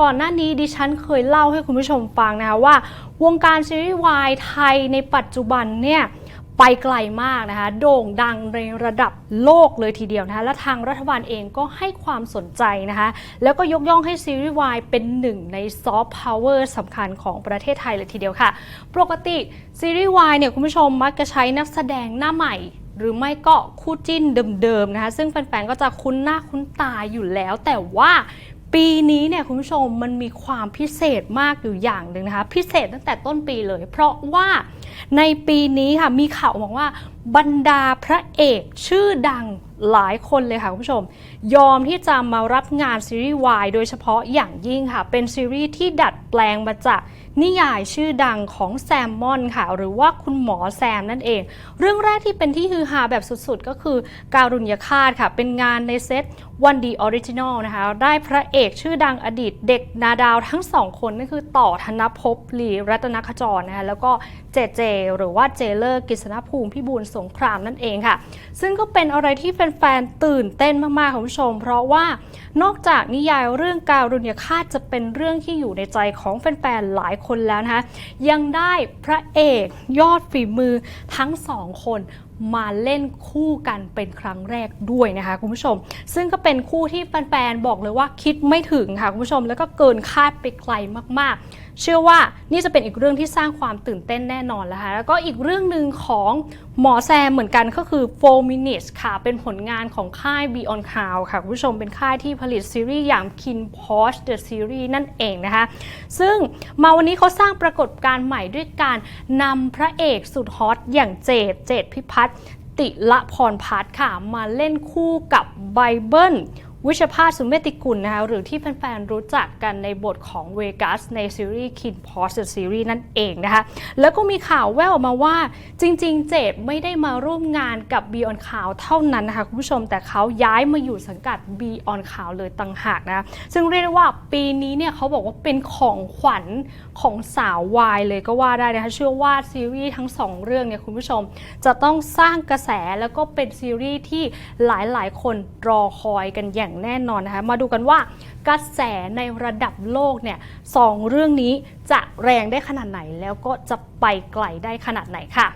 ก่อนหน้านี้ดิฉันเคยเล่าให้คุณผู้ชมฟังนะคะว่า วงการซีรีส์วายไทยในปัจจุบันเนี่ยไปไกลมากนะคะ โด่งดังในระดับโลกเลยทีเดียวนะคะ และทางรัฐบาลเองก็ให้ความสนใจนะคะ แล้วก็ยกย่องให้ซีรีส์วายเป็นหนึ่งในซอฟต์พาวเวอร์สำคัญของประเทศไทยเลยทีเดียวค่ะ ปกติซีรีส์วายเนี่ยคุณผู้ชมมักจะใช้นักแสดงหน้าใหม่หรือไม่ก็คู่จิ้นเดิมๆนะคะ ซึ่งแฟนๆ ก็จะคุ้นหน้าคุ้นตาอยู่แล้ว แต่ว่า ปีนี้เนี่ยคุณผู้ชมมันมีความพิเศษมากอยู่อย่างหนึ่งนะคะ พิเศษตั้งแต่ต้นปีเลย เพราะว่าในปีนี้ค่ะมีข่าวบอกว่าบรรดาพระเอกชื่อดังหลายคนเลยค่ะคุณผู้ชม ยอมที่จะมารับงานซีรีส์วายโดยเฉพาะอย่างยิ่งค่ะ เป็นซีรีส์ที่ดัดแปลงมาจาก นิยายชื่อดังของแซมมอนค่ะ หรือว่าคุณหมอแซมนั่นเอง เรื่องแรกที่เป็นที่ฮือฮาแบบสุดๆ ก็คือการุญยฆาตค่ะ เป็นงานในเซตวันดีออริจินอลนะคะ ได้พระเอกชื่อดังอดีตเด็กนาดาวทั้งสองคนนั่นคือต่อธนภพลีรัตนขจรนะคะแล้วก็เจเจ หรือว่าเจเลอร์กิษณภูมิพิบูลสงครามนั่นเองค่ะ ซึ่งก็เป็นอะไรที่แฟนๆตื่นเต้นมากๆคุณผู้ชม เพราะว่านอกจากนิยายเรื่องการุญยฆาตจะเป็นเรื่องที่อยู่ในใจของแฟนๆหลายคนแล้วนะคะยังได้พระเอกยอดฝีมือทั้งสองคนมาเล่นคู่กันเป็นครั้งแรกด้วยนะคะคุณผู้ชม ซึ่งก็เป็นคู่ที่แฟนๆบอกเลยว่าคิดไม่ถึงค่ะคุณผู้ชม แล้วก็เกินคาดไปไกลมากๆ เชื่อว่านี่จะเป็นอีกเรื่องที่สร้างความตื่นเต้นแน่นอนแล้วค่ะแล้วก็อีกเรื่องหนึ่งของหมอแซมเหมือนกันก็คือ 4 minutes ค่ะ เป็นผลงานของค่าย Beyond Cloud ค่ะคุณผู้ชมเป็นค่ายที่ผลิตซีรีส์อย่าง Kin Porsche The Series นั่นเองนะคะ ซึ่งมาวันนี้เขาสร้างปรากฏการณ์ใหม่ด้วยการนำพระเอกสุดฮอตอย่างเจดเจดพิพัฒน์ติละพรพัฒน์ค่ะ มาเล่นคู่กับไบเบิล วิชภาสสุเมติกุลนะคะหรือที่แฟนๆรู้จักกันในบทของเวกัสในซีรีส์ Kin p o s t Series นั่นเองนะคะแล้วก็มีข่าวแว่วออกมาว่าจริง ๆ เจดไม่ได้มาร่วมงานกับ Beyond Cloud เท่านั้นนะคะคุณผู้ชมแต่เขาย้ายมาอยู่สังกัด Beyond Cloud เลยต่างหากนะซึ่งเรียกว่าปีนี้เนี่ยเขาบอกว่าเป็นของขวัญของสาววายเลยก็ว่าได้นะคะเชื่อว่าซีรีส์ทั้งสองเรื่องเนี่ยคุณผู้ชมจะต้องสร้างกระแสแล้วก็เป็นซีรีส์ที่หลายๆ คนรอคอยกันอย่างอย่างแน่นอนนะคะ มาดูกันว่ากระแสในระดับโลกเนี่ยสองเรื่องนี้จะแรงได้ขนาดไหนแล้วก็จะไปไกลได้ขนาดไหนค่ะ